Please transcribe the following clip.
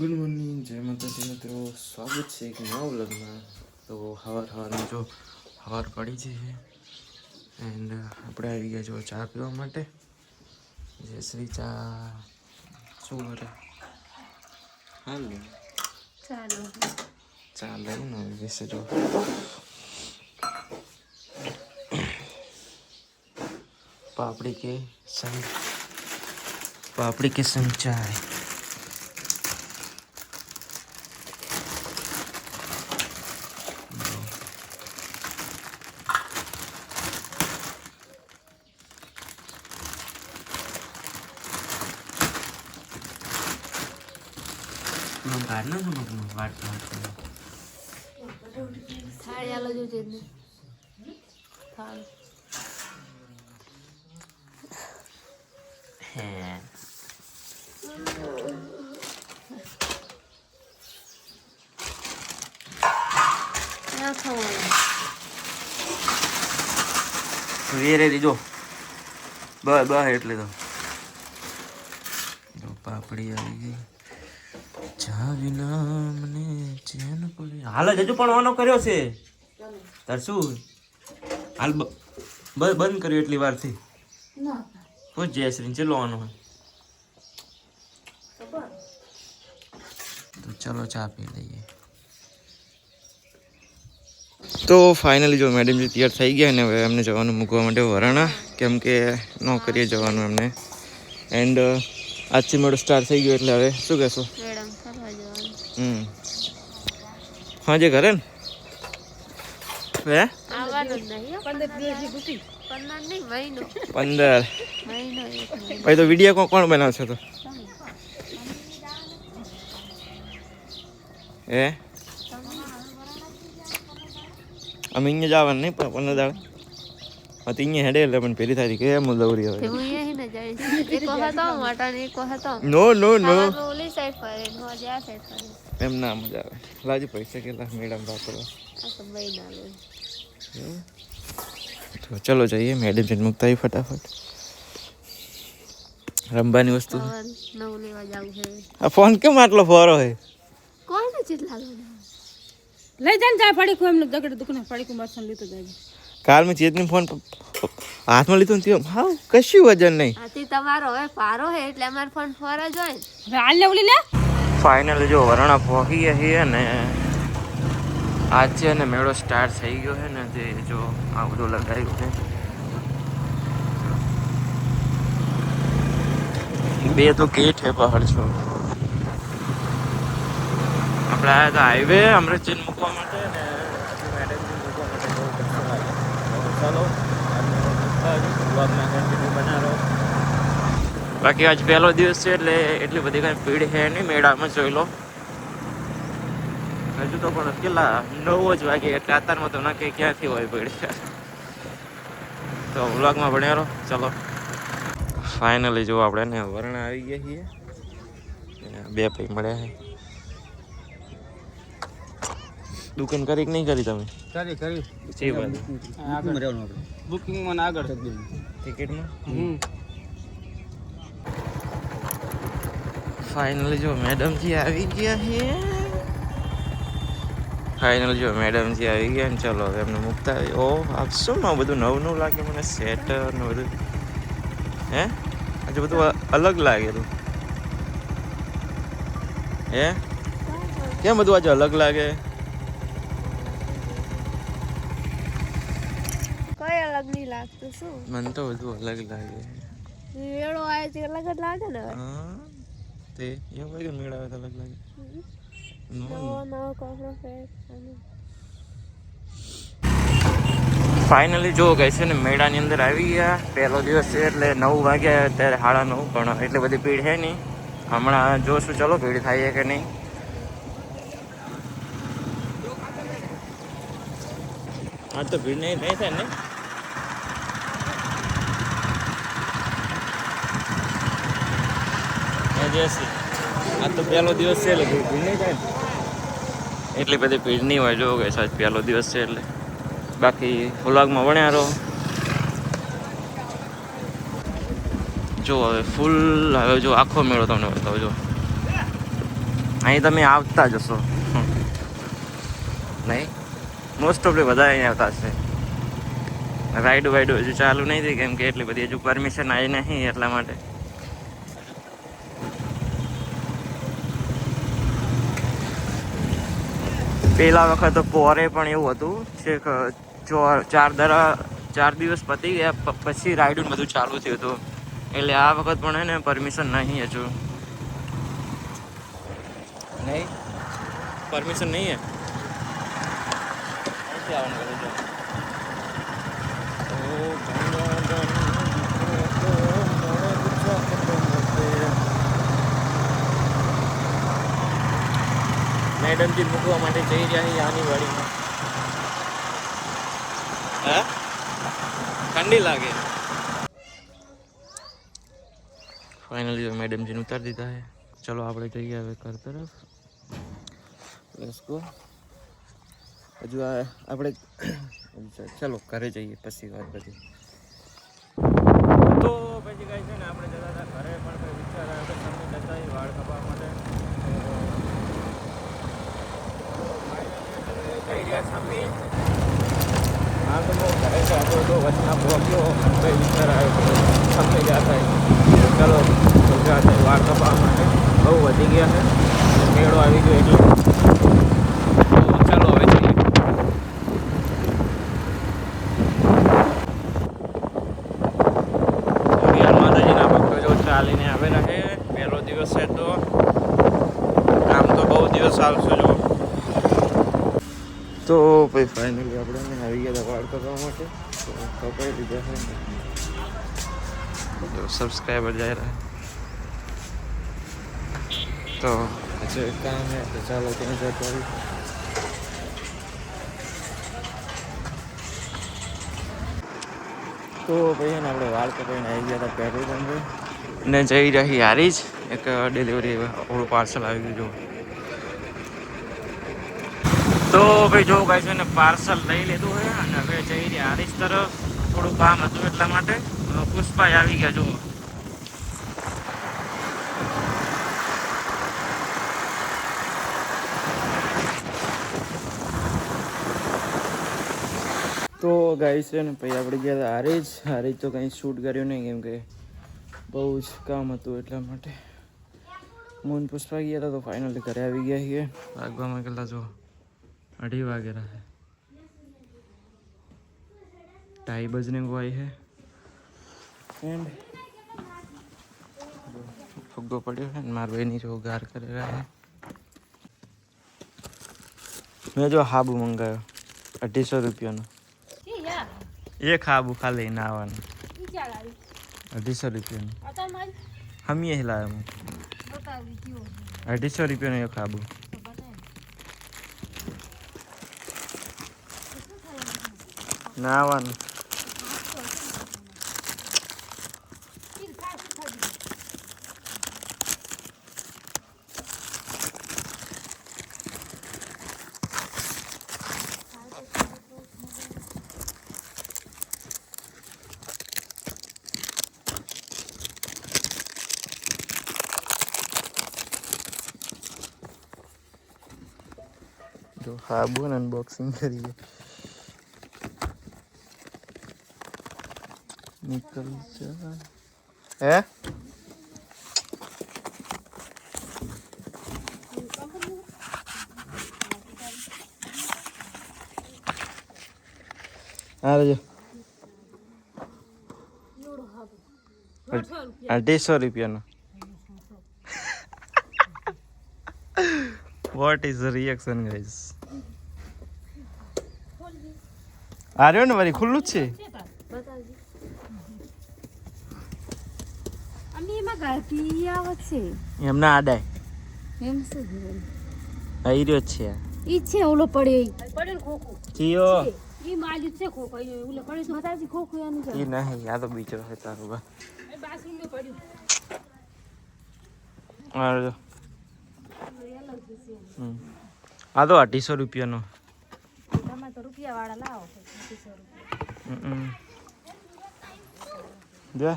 Good morning જય માતાજી મિત્રો સ્વાગત છે એક નવા વ્લોગમાં તો હવાર હવારમાં જો હવાર પડી છે એન્ડ આપણે આવી ગયા જો ચા પીવા માટે જય શ્રી ચા શું કરે હાલો ચાલો ચા લઈને બેસે જો પાપડી કે સંગ પાપડી કે સંગ થાળી હે ના ખવાનું વેરે દીજો બ બ એટલે તો. પાપડી આવી ગઈ. ચા વિના મને ચેન પડી હાલ જ હજુ પણ ઓનો કર્યો છે. તાર શું હાલ બંધ કર્યો એટલી વારથી. પૂછ જયશ્રી ચેલો હોય તો ચલો ચા પી લઈએ. તો ફાઇનલી જો મેડમ જે તૈયાર થઈ ગયા ને હવે એમને જવાનું મૂકવા માટે વરાણા. કેમ કે નોકરીએ જવાનું એમને. એન્ડ આજથી મેળો સ્ટાર્ટ થઈ ગયો એટલે હવે શું કહેશો? હમ. હા જે ઘરે ને? હે. પંદર પછી તો વીડિયો કોણ બનાવશે તો? એ હે? અમે અહીંયા જવાનું નહીં પણ પંદર દાડે. તો અહીંયા હેડે એટલે પણ પેલી તારીખે એમ દৌડી હોય જઈશ એકો હતો મોટા એકો હતો. નો નો નો ઓલી સાઈડ ફરે ને હું આ સાઈડ ફરે એમ ના મજા આવે. લાજી પૈસા કેટલા મેડમ વાપરો. આ તો બઈ ના લે. તો ચલો જઈએ મેડમ જન મુકતા ફટાફટ. રમવાની વસ્તુ સવાર લેવા જવું છે. આ ફોન કેમ આટલો ફોરો હે કોઈને ચેટલા લો લઈ જાય ને જાય કોઈ એમને દગડ દુખને કો મરસન લીધું જાય કાલ મેં ચેતની ફોન હાથમાં લીધો ને તેમ. હા કશું વજન નહીં. આથી તમારો હવે પારો હે એટલે અમારે ફોન ફોર જ હોય હાલ લે લે. ફાઇનલ જો વરણા પહોંચી ગયા છીએ ને આજે ને મેળો સ્ટાર્ટ થઈ ગયો છે ને જે જો આ બધું લગાવ્યું છે બે તો ગેટ છે પહાડ છો આપણે આયા તો હાઈવે અમૃતચંદ મૂકવા માટે ને મેડમજી મૂકવા માટે બહુ કષ્ટ લાગે. તો ચાલો. બ્લોગમાં બાકી આજ પહેલો દિવસ છે એટલે એટલી બધી કાંઈ ભીડ છે નહીં મેળામાં, જોઈ લો. હજુ તો પણ કેટલા, નવ જ વાગે એટલે અત્યારમાં તો નક્કી ક્યાંથી હોય ભીડ. તો વ્લોગમાં ભણ્યા રહો ચલો. ફાઇનલી જો આપણે ને વર્ણ આવી ગયા છીએ. બે પૈ મળ્યા છે. દુકાન કરી કે નહીં કરી તમે? કરી કરી. છે બાજુ આગળ. રહેવાનું આપણે. બુકિંગમાં આગળ. ટિકિટમાં? ફાઇનલી જો મેડમજી આવી ગયા છે ફાઇનલી જો મેડમજી આવી ગયા ને ચલો હવે એમને મૂકતા આવી ઓ આપ શું માં બધું નવું નવું લાગે મને? સેટ ને બધું. હે? આજે બધું અલગ અલગ લાગેલું. હે? કેમ બધું આજે અલગ લાગે કઈ અલગ નહીં લાગતું શું? મને તો બધું અલગ લાગે. મેળો આવે છે અલગ જ લાગે ને હા તે એવું હોય કે મેળ આવે તો અલગ લાગે. નવો નવો કપડો ફાઇનલી જો કહે છે ને મેળાની અંદર આવી ગયા. પહેલો દિવસ છે એટલે નવ વાગ્યા અત્યારે સાડા નવ પણ એટલી બધી ભીડ છે નહીં. હમણાં જોશું ચલો ભીડ થાય કે નહીં. હા તો ભીડ નહીં નહીં થાય ને? પહેલો દિવસ છે, એટલે એટલી બધી ભીડ નહીં હોય જોવો કે સાહેબ, પહેલો દિવસ છે એટલે. બાકી વ્લોગમાં વણ્યા રહો. જો હવે ફૂલ હવે જો આખો મેળો તમને બતાવો, જો. અહીં તમે આવતા જશો નહીં? મોસ્ટ ઓફલી બધા અહીં આવતા હશે. રાઈડ વાઈડ હજુ ચાલુ નહીં થઈ, કેમ કે એટલી બધી હજુ પરમિશન આવી નહીં એટલા માટે. પેલા વખત પોરે પણ એવું હતું છેક ચાર દરા ચાર દિવસ પતી ગયા પછી રાઇડ બધું ચાલુ થયું હતું. એટલે આ વખત પણ એને પરમિશન નહીં હજુ નહીં? પરમિશન નહીં હે? આવવાનું કરે છે? ઓ ગંગા મેડમજી મૂકવા માટે જઈ રહ્યા છીએ આની વાડીમાં. હે? ઠંડી લાગે. ફાઇનલી તો મેડમજીને ઉતારી દીધા છે. ચલો આપણે જઈએ હવે ઘર તરફ. લેટ્સ ગો હજુ આ આપણે ચલો ઘરે જઈએ પછી વાત બધી તો પછી કાંઈ છે ને આપણે જતા હતા ઘરે પણ કંઈ વિચાર આવ્યો કે તમે જતા હોય વાળ કપાવવા માટે જઈ રહ્યા સમી તો હું ઘરે હતો વચના પહોંચ્યો કંઈ વિચાર આવ્યો. સમી જતા ચલો ગુજરાત માટે બહુ વધી ગયા છે. મેળો આવી ગયો એટલે તો ચાલો હવે જઈએ હરિયાળ માતાજીના ભક્તો જો ચાલીને આવેલા છે પહેલો દિવસ છે તો આમ તો બહુ દિવસ આવશે જો તો ભાઈ. ફાઇનલી આપણે આવી ગયા હતા વાળ કરવા માટે. તો કપાઈ લીધા છે. સબસ્ક્રાઈબર જાય રહ્યા તો હજુ એક કામ છે તો ચાલો ત્યાં જતો આવી તો ભાઈ એને આપણે વાળ કપાઈને આવી ગયા હતા પેટ્રોલ પંપે ને જઈ રહી હારી જ. એક ડિલિવરી ઓળું પાર્સલ આવી ગયું જો તો ભાઈ જો ભાઈ છે પાર્સલ લઈ લીધું છે અને હવે જઈ રહ્યા હરીશ તરફ. થોડું કામ હતું એટલા માટે. પુષ્પાઈ આવી ગયા જુઓ. તો ગાઈ છે ને પછી આપણે ગયા હતા હારીજ હારીજ તો કંઈ શૂટ કર્યું નહીં કેમ કે બહુ જ કામ હતું એટલા માટે. મૂન પુષ્પા ગયા હતા તો ફાઇનલી ઘરે આવી ગયા છીએ. વાગવામાં કેટલા જો અઢી વાગેલા છે ઢાઈ બજને को आई है एंड ફુગ્ગો પડ્યો છે ને મારા ભાઈની જો ગાર કરી રહ્યા છે મેં જો હાબુ મંગાવ્યો અઢીસો રૂપિયાનો એક હાબુ ખાલી નાવાનું અઢીસો રૂપિયાનું હમીએ હિલાયો હું અઢીસો રૂપિયાનો એક હાબુ નાવાનું જો હાબુ ને અનબોક્સિંગ કરીએ નિકલ जा है અઢીસો રૂપિયાનો. What is the reaction guys આ રહ્યો ને વળી ખુલ્લું જ છે? અને એમાં ગાતી આવત છે એમને આડાય એમ શું જોવાનું? આવી રહ્યો છે. ઈ છે ઓલો પડ્યો ઈ પડ્યો ને ખોખું જીઓ ઈ માલ્યું છે ખોખો ઈ ઓલો પડ્યો છે માતાજી ખોખો એનું છે ઈ નહીં આ તો બીજો છે તારું બા એ બાથરૂમમાં પડ્યું આ રહ્યો. હમ. આ તો અઢીસો રૂપિયાનો તમે તો રૂપિયા વાળા લાવો અઢીસો રૂપિયા હમ. જો